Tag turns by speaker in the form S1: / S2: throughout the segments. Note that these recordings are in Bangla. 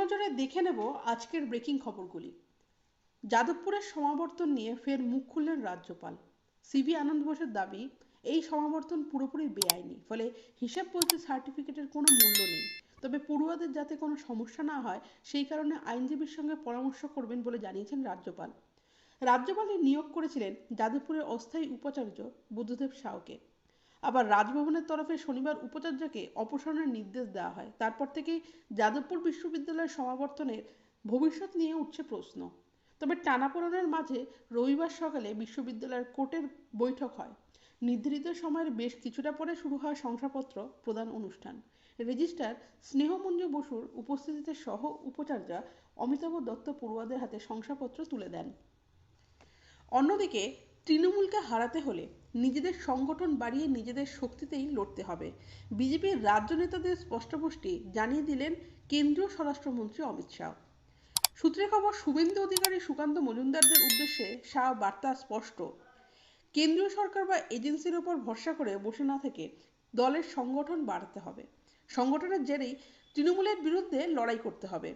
S1: নজরে দেখে নেব আজকের ব্রেকিং খবরগুলি। যাদবপুরের সমাবর্তন নিয়ে ফের মুখ খুললেন রাজ্যপাল। সিভি আনন্দ বোসের দাবি, এই সমাবর্তন পুরোপুরি বেআইনি, ফলে হিসাব বলতে সার্টিফিকেটের কোনো মূল্য নেই। তবে পড়ুয়াদের যাতে কোনো সমস্যা না হয়, সেই কারণে আইনজীবীর সঙ্গে পরামর্শ করবেন বলে জানিয়েছেন রাজ্যপাল। রাজ্যপালে নিয়োগ করেছিলেন যাদবপুরের অস্থায়ী উপাচার্য বুদ্ধদেব সাউকে। আবার রাজভবনের তরফে শনিবার উপাচার্যকে অপসারণের নির্দেশ দেওয়া হয়। তারপর থেকেই যাদবপুর বিশ্ববিদ্যালয়ের সমাবর্তনের ভবিষ্যৎ নিয়ে উঠছে প্রশ্ন। তবে টানাপোড়েনের মাঝে রবিবার সকালে বিশ্ববিদ্যালয়ের কোর্টের বৈঠক হয়। নির্ধারিত সময়ের বেশ কিছুটা পরে শুরু হয় শংসাপত্র প্রদান অনুষ্ঠান। রেজিস্ট্রার স্নেহমঞ্জু বসুর উপস্থিতিতে সহ উপাচার্যা অমিতাভ দত্ত পড়ুয়াদের হাতে শংসাপত্র তুলে দেন। অন্যদিকে তৃণমূলকে হারাতে হলে নিজেদের সংগঠন বাড়িয়ে নিজেদের শক্তিতেই লড়তে হবে। বিজেপির রাজ্য নেতাদের স্পষ্টপুষ্টি জানিয়ে দিলেন কেন্দ্রীয় স্বরাষ্ট্রমন্ত্রী অমিত শাহ। সূত্রে খবর, শুভেন্দু অধিকারী সুকান্ত মজুমদারদের উদ্দেশ্যে শাহ বার্তা স্পষ্ট। কেন্দ্রীয় সরকার বা এজেন্সির ওপর ভরসা করে বসে না থেকে দলের সংগঠন বাড়াতে হবে। সংগঠনের জেরেই তৃণমূলের বিরুদ্ধে লড়াই করতে হবে।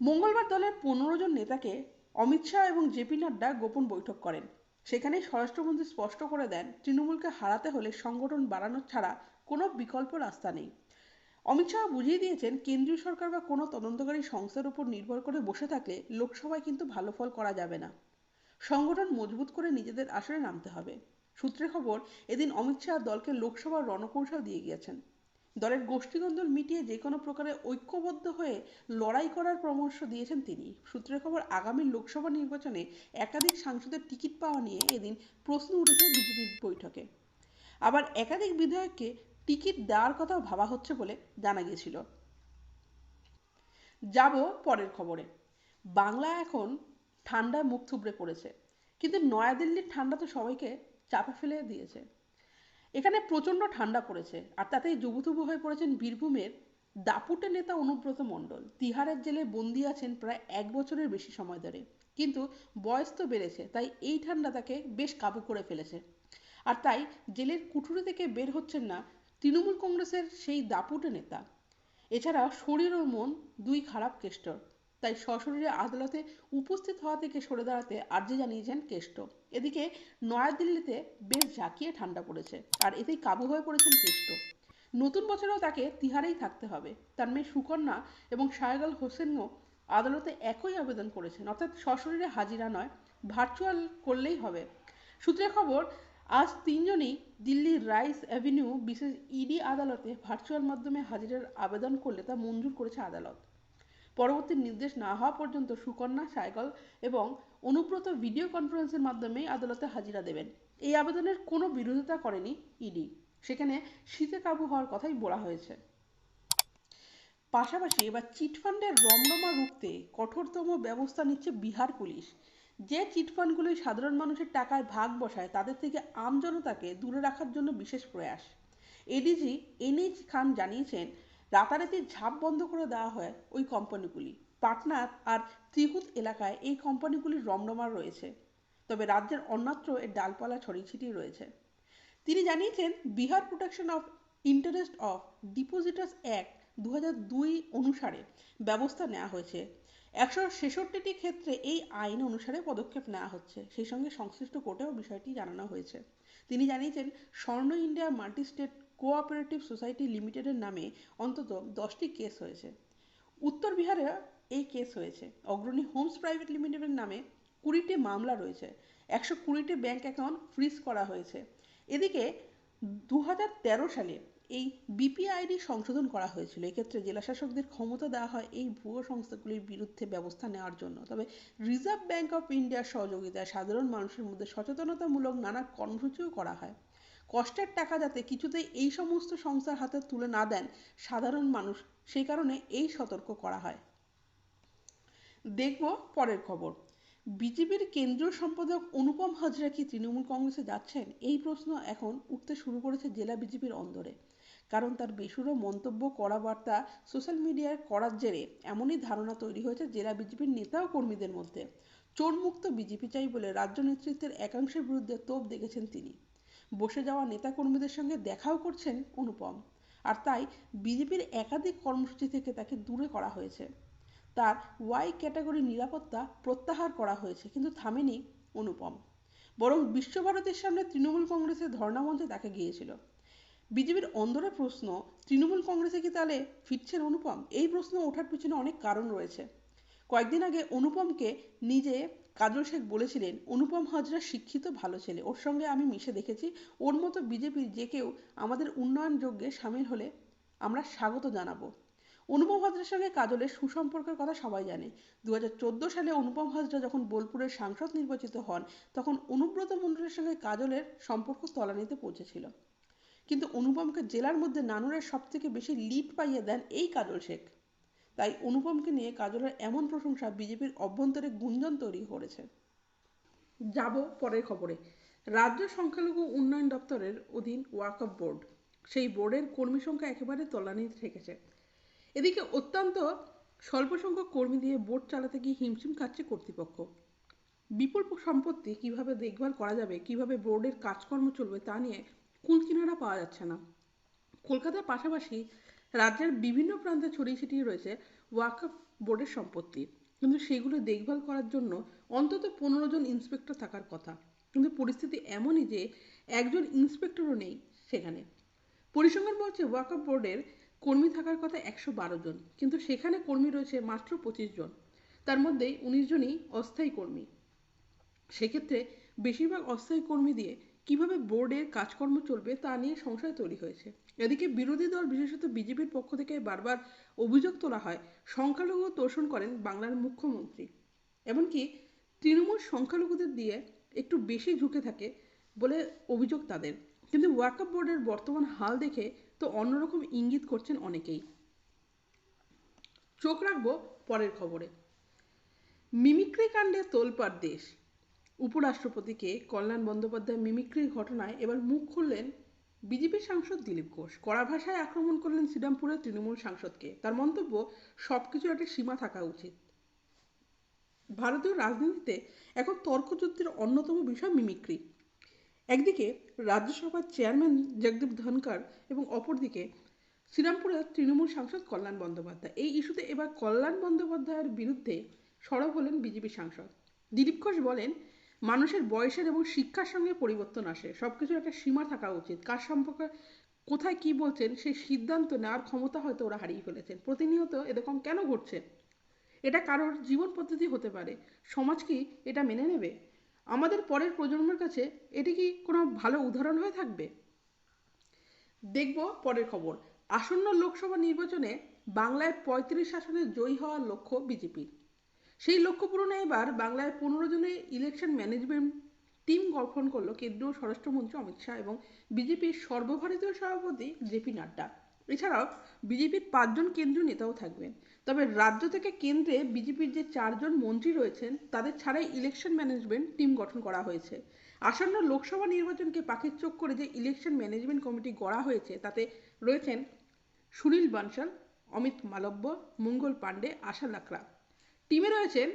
S1: মঙ্গলবার দলের পনেরো জন নেতাকে অমিত শাহ এবং জেপি নাড্ডা গোপন বৈঠক করেন। সেখানে স্বরাষ্ট্রমন্ত্রী স্পষ্ট করে দেন, তৃণমূলকে হারাতে হলে সংগঠন বাড়ানো ছাড়া কোনো বিকল্প রাস্তা নেই। অমিত শাহ বুঝিয়ে দিয়েছেন, কেন্দ্রীয় সরকার বা কোনো তদন্তকারী সংস্থার উপর নির্ভর করে বসে থাকলে লোকসভায় কিন্তু ভালো ফল করা যাবে না। সংগঠন মজবুত করে নিজেদের আসরে নামতে হবে। সূত্রে খবর, এদিন অমিত শাহ দলকে লোকসভার রণকৌশল দিয়ে গিয়েছেন। দলের গোষ্ঠীদ্বন্দ্ব মিটিয়ে যে কোনো প্রকারে ঐক্যবদ্ধ হয়ে লড়াই করার পরামর্শ দিয়েছেন তিনি। সূত্রের খবর, আগামী লোকসভা নির্বাচনে একাধিক সাংসদের টিকিট পাওয়া নিয়ে এদিন প্রশ্ন উঠেছে বিজেপির বৈঠকে। আবার একাধিক বিধায়ককে টিকিট দেওয়ার কথাও ভাবা হচ্ছে বলে জানা গিয়েছিল। যাব পরের খবরে। বাংলা এখন ঠান্ডায় মুখ থুবড়ে পড়েছে, কিন্তু নয়াদিল্লির ঠান্ডা তো সবাইকে চাপে ফেলে দিয়েছে। এখানে প্রচণ্ড ঠান্ডা পড়েছে, আর তাতেই জুবুথুবু হয়ে পড়েছেন বীরভূমের দাপুটে নেতা অনুব্রত মণ্ডল। তিহারের জেলে বন্দি আছেন প্রায় এক বছরের বেশি সময় ধরে। কিন্তু বয়স তো বেড়েছে, তাই এই ঠান্ডা তাকে বেশ কাবু করে ফেলেছে। আর তাই জেলের কুঠুরি থেকে বের হচ্ছেন না তৃণমূল কংগ্রেসের সেই দাপুটে নেতা। এছাড়া শরীর ও মন দুই খারাপ কেষ্টর। তাই সশরীরে আদালতে উপস্থিত হওয়া থেকে সরে দাঁড়াতে আর্জি জানিয়েছেন কেষ্ট। এদিকে নয়াদিল্লিতে বেশ ঝাঁকিয়ে ঠান্ডা পড়েছে, আর এতেই কাবু হয়ে পড়েছেন কেষ্ট। নতুন বছরেও তাকে তিহারেই থাকতে হবে। তার মেয়ে সুকন্যা এবং শায়গাল হোসেনও আদালতে একই আবেদন করেছেন। অর্থাৎ সশরীরে হাজিরা নয়, ভার্চুয়াল করলেই হবে। সূত্রে খবর, আজ তিনজনই দিল্লির রাইস অ্যাভিনিউ বিশেষ ইডি আদালতে ভার্চুয়াল মাধ্যমে হাজিরার আবেদন করলে তা মঞ্জুর করেছে আদালত। পরবর্তী নির্দেশ না হওয়া পর্যন্ত সুকন্যা, সাইকল এবং অনুব্রত ভিডিও কনফারেন্সের মাধ্যমেই আদালতে হাজিরা দেবেন। এই আবেদনের কোনো বিরোধিতা করেনি ইডি। সেখানে শীতে কাবু হওয়ার কথাই বলা হয়েছে। পাশাপাশি এবার চিটফান্ডের রমরমা রুখতে কঠোরতম ব্যবস্থা নিচ্ছে বিহার পুলিশ। যে চিটফান্ডগুলি সাধারণ মানুষের টাকায় ভাগ বসায়, তাদের থেকে আমজনতাকে দূরে রাখার জন্য বিশেষ প্রয়াস। এডিজি এনএইচ খান জানিয়েছেন রাতারাতি ঝাঁপ বন্ধ করে দেওয়া হয় ওই কোম্পানিগুলি। পাটনার আর ত্রিহুত এলাকায় এই কোম্পানিগুলির রমরমার রয়েছে। তবে রাজ্যের অন্যত্র এর ডালপালা ছড়িয়ে ছিটিয়ে রয়েছে। তিনি জানিয়েছেন, Bihar protection of interest of depositors act দু অনুসারে ব্যবস্থা নেওয়া হয়েছে। একশো ছেষট্টিটি ক্ষেত্রে এই আইন অনুসারে পদক্ষেপ নেওয়া হচ্ছে। সেই সঙ্গে সংশ্লিষ্ট কোর্টেও বিষয়টি জানানো হয়েছে। তিনি জানিয়েছেন, Swarna India multi state cooperative society লিমিটেডের নামে অন্তত দশটি কেস হয়েছে। উত্তর বিহারে এই কেস হয়েছে। অগ্রণী হোমস প্রাইভেট লিমিটেডের নামে কুড়িটি মামলা রয়েছে। একশো কুড়িটি ব্যাঙ্ক অ্যাকাউন্ট ফ্রিজ করা হয়েছে। এদিকে দুই হাজার তেরো সালে এই বিপিআইডি সংশোধন করা হয়েছিল। এক্ষেত্রে জেলাশাসকদের ক্ষমতা দেওয়া হয় এই ভুয়ো সংস্থাগুলির বিরুদ্ধে ব্যবস্থা নেওয়ার জন্য। তবে রিজার্ভ ব্যাঙ্ক অফ ইন্ডিয়ার সহযোগিতায় সাধারণ মানুষের মধ্যে সচেতনতামূলক নানা কর্মসূচিও করা হয়। কষ্টের টাকা যাতে কিছুতেই এই সমস্ত সংস্থার হাতে তুলে না দেন সাধারণ মানুষ, সেই কারণে এই সতর্ক করা হয়। দেখব পরের খবর। বিজেপির কেন্দ্রীয় সম্পাদক অনুপম হাজরা কি তৃণমূল কংগ্রেসে যাচ্ছেন? এই প্রশ্ন এখন উঠতে শুরু করেছে জেলা বিজেপির অন্দরে। কারণ তার বেসুরো মন্তব্য করা বার্তা, সোশ্যাল মিডিয়ায় করার জেরে এমনই ধারণা তৈরি হয়েছে জেলা বিজেপির নেতা ও কর্মীদের মধ্যে। চোরমুক্ত বিজেপি চাই বলে রাজ্য নেতৃত্বের একাংশের বিরুদ্ধে তোপ দেখেছেন তিনি। বসে যাওয়া নেতাকর্মীদের সঙ্গে দেখাও করছেন অনুপম। আর তাই বিজেপির একাধিক কর্মসূচি থেকে তাকে দূরে করা হয়েছে। তার ওয়াই ক্যাটাগরি নিরাপত্তা প্রত্যাহার করা হয়েছে, কিন্তু থামেনি অনুপম। বরং বিশ্বভারতীর সামনে তৃণমূল কংগ্রেসের ধর্ণামঞ্চে তাকে গিয়েছিল। বিজেপির অন্দরের প্রশ্ন, তৃণমূল কংগ্রেসে কি তাহলে ফিরছেন অনুপম? এই প্রশ্ন ওঠার পিছনে অনেক কারণ রয়েছে। কয়েকদিন আগে অনুপমকে নিজে কাজল শেখ বলেছিলেন, অনুপম হাজরা শিক্ষিত, ভালো ছেলে। ওর সঙ্গে আমি মিশে দেখেছি। ওর মতো বিজেপির যে কেউ আমাদের উন্নয়ন যজ্ঞে সামিল হলে আমরা স্বাগত জানাব। অনুপম হাজরার সঙ্গে কাজলের সুসম্পর্কের কথা সবাই জানে। দু হাজার চোদ্দ সালে অনুপম হাজরা যখন বোলপুরের সাংসদ নির্বাচিত হন, তখন অনুব্রত মণ্ডলের সঙ্গে কাজলের সম্পর্ক তলানিতে পৌঁছেছিল। কিন্তু অনুপমকে জেলার মধ্যে নানুরের সব থেকে বেশি লিড পাইয়ে দেন এই কাজল শেখ। তাই অনুপমকে নিয়ে কাজলের এমন প্রশংসা বিজেপির অভ্যন্তরে গুঞ্জন তৈরি করেছে। যাব পরের খবরে। রাজ্য সংখ্যালঘু উন্নয়ন দপ্তরের অধীন ওয়াকফ বোর্ড, সেই বোর্ডের কর্মী সংখ্যা একেবারে তলানিতে ঠেকেছে। এদিকে অত্যন্ত স্বল্প সংখ্যক কর্মী দিয়ে বোর্ড চালাতে গিয়ে হিমশিম খাচ্ছে কর্তৃপক্ষ। বিপুল সম্পত্তি কীভাবে দেখভাল করা যাবে, কীভাবে বোর্ডের কাজকর্ম চলবে তা নিয়ে কুল কিনারা পাওয়া যাচ্ছে না। কলকাতার পাশাপাশি রাজ্যের বিভিন্ন প্রান্তে ছড়িয়ে ছিটিয়ে রয়েছে ওয়াকফ বোর্ডের সম্পত্তি। কিন্তু সেগুলো দেখভাল করার জন্য অন্তত পনেরো জন ইন্সপেক্টর থাকার কথা। কিন্তু পরিস্থিতি এমনই যে একজন ইন্সপেক্টরও নেই সেখানে। পরিসংখ্যান বলছে ওয়াকফ বোর্ডের কর্মী থাকার কথা একশো বারো জন, কিন্তু সেখানে কর্মী রয়েছে মাত্র পঁচিশ জন। তার মধ্যে উনিশ জনই অস্থায়ী কর্মী। সেক্ষেত্রে বেশিরভাগ অস্থায়ী কর্মী দিয়ে কীভাবে বোর্ডের কাজকর্ম চলবে তা নিয়ে সংশয় তৈরি হয়েছে। এদিকে বিরোধী দল, বিশেষত বিজেপির পক্ষ থেকে বারবার অভিযোগ তোলা হয়, সংখ্যালঘু তোষণ করেন বাংলার মুখ্যমন্ত্রী। এমনকি তৃণমূল সংখ্যালঘুদের দিয়ে একটু বেশি ঝুঁকে থাকে বলে অভিযোগ তাদের। কিন্তু ওয়াকআপ বোর্ডের বর্তমান হাল দেখে তো অন্যরকম ইঙ্গিত করছেন অনেকেই। চোখ রাখব পরের খবরে। মিমিক্রি কাণ্ডে তোলপাড় দেশ। উপরাষ্ট্রপতিকে কল্যাণ বন্দ্যোপাধ্যায় মিমিক্রির ঘটনায় এবার মুখ খুললেন বিজেপি সাংসদ দিলীপ ঘোষ। কড়া ভাষায় আক্রমণ করলেন শ্রীরামপুরের তৃণমূল সাংসদকে। তার মন্তব্য, সবকিছু একটা সীমা থাকা উচিত। ভারতীয় রাজনীতিতে এখন তর্কযুদ্ধের অন্যতম বিষয় মিমিক্রি। একদিকে রাজ্যসভার চেয়ারম্যান জগদীপ ধনকর এবং অপরদিকে শ্রীরামপুরের তৃণমূল সাংসদ কল্যাণ বন্দ্যোপাধ্যায়। এই ইস্যুতে এবার কল্যাণ বন্দ্যোপাধ্যায়ের বিরুদ্ধে সরব হলেন বিজেপি সাংসদ। দিলীপ ঘোষ বলেন মানুষের বয়সের এবং শিক্ষার সঙ্গে পরিবর্তন আসে। সব কিছুর একটা সীমা থাকা উচিত। কার সম্পর্কে, কোথায় কি বলছেন, সেই সিদ্ধান্ত নেওয়ার ক্ষমতা হয়তো ওরা হারিয়ে ফেলেছেন। প্রতিনিয়ত এরকম কেন ঘটছে? এটা কারোর জীবন পদ্ধতি হতে পারে। সমাজ কি এটা মেনে নেবে? আমাদের পরের প্রজন্মের কাছে এটি কি কোনো ভালো উদাহরণ হয়ে থাকবে? দেখব পরের খবর। আসন্ন লোকসভা নির্বাচনে বাংলায় পঁয়ত্রিশ আসনে জয়ী হওয়ার লক্ষ্য বিজেপির। সেই লক্ষ্য পূরণে এবার বাংলায় পনেরো জনের ইলেকশন ম্যানেজমেন্ট টিম গঠন করল কেন্দ্রীয় স্বরাষ্ট্রমন্ত্রী অমিত শাহ এবং বিজেপির সর্বভারতীয় সভাপতি জেপি নাড্ডা। এছাড়াও বিজেপির পাঁচজন কেন্দ্রীয় নেতাও থাকবেন। তবে রাজ্য থেকে কেন্দ্রে বিজেপির যে চারজন মন্ত্রী রয়েছেন, তাদের ছাড়াই ইলেকশন ম্যানেজমেন্ট টিম গঠন করা হয়েছে। আসন্ন লোকসভা নির্বাচনকে পাখির চোখ করে যে ইলেকশন ম্যানেজমেন্ট কমিটি গড়া হয়েছে, তাতে রয়েছেন সুনীল বানসাল, অমিত মালব্য, মঙ্গল পাণ্ডে, আশা লাকড়া। টিমে রয়েছেন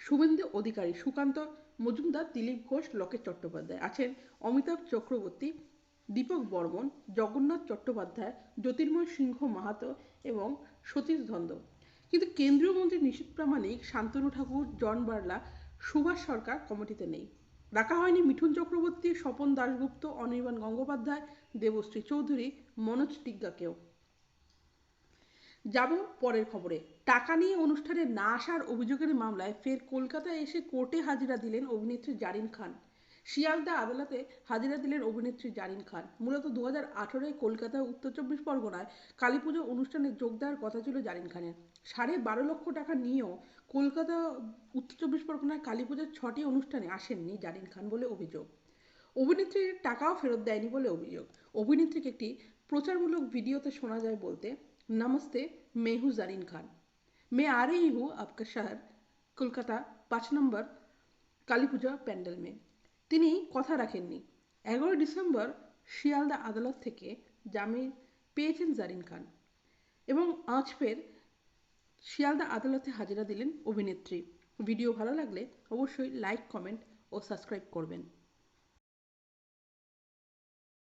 S1: শুভেন্দু অধিকারী, সুকান্ত মজুমদার, দিলীপ ঘোষ, লকেট চট্টোপাধ্যায়। আছেন অমিতাভ চক্রবর্তী, দীপক বর্মন, জগন্নাথ চট্টোপাধ্যায়, জ্যোতির্ময় সিংহ মাহাতো এবং সতীশ ধন্দ। কিন্তু কেন্দ্রীয় মন্ত্রী নিশীত প্রামাণিক, শান্তনু ঠাকুর, জন বার্লা, সুভাষ সরকার কমিটিতে নেই। রাখা হয়নি মিঠুন চক্রবর্তী, স্বপন দাশগুপ্ত, অনির্বাণ গঙ্গোপাধ্যায়, দেবশ্রী চৌধুরী, মনোজ টিগ্গাকেও। যাব পরের খবরে। টাকা নিয়ে অনুষ্ঠানে না আসার অভিযোগের মামলায় ফের কলকাতায় এসে কোর্টে হাজিরা দিলেন অভিনেত্রী জারিন খান। শিয়ালদা আদালতে হাজিরা দিলেন অভিনেত্রী জারিন খান। মূলত দু হাজার আঠেরোয় কলকাতার উত্তর চব্বিশ পরগনায় কালী পুজো অনুষ্ঠানে যোগ দেওয়ার কথা ছিল জারিন খানের। সাড়ে বারো লক্ষ টাকা নিয়েও কলকাতা উত্তর চব্বিশ পরগনায় কালী পুজোর ছটি অনুষ্ঠানে আসেননি জারিন খান বলে অভিযোগ। অভিনেত্রীর টাকাও ফেরত দেয়নি বলে অভিযোগ। অভিনেত্রীকে একটি প্রচারমূলক ভিডিওতে শোনা যায় বলতে नमस्ते मैं हूँ जरीन खान मैं आ रही हूँ आपका शहर কলকাতা পাঁচ নম্বর কালী পূজা প্যান্ডেল মে তিনি কথা রাখেননি এগারোই ডিসেম্বর শিয়ালদা আদালত থেকে জামিন পেয়েছেন জারিন খান এবং আজ ফের শিয়ালদা আদালতে হাজিরা দিলেন অভিনেত্রী ভিডিও ভালো লাগলে অবশ্যই লাইক কমেন্ট ও সাবস্ক্রাইব করবেন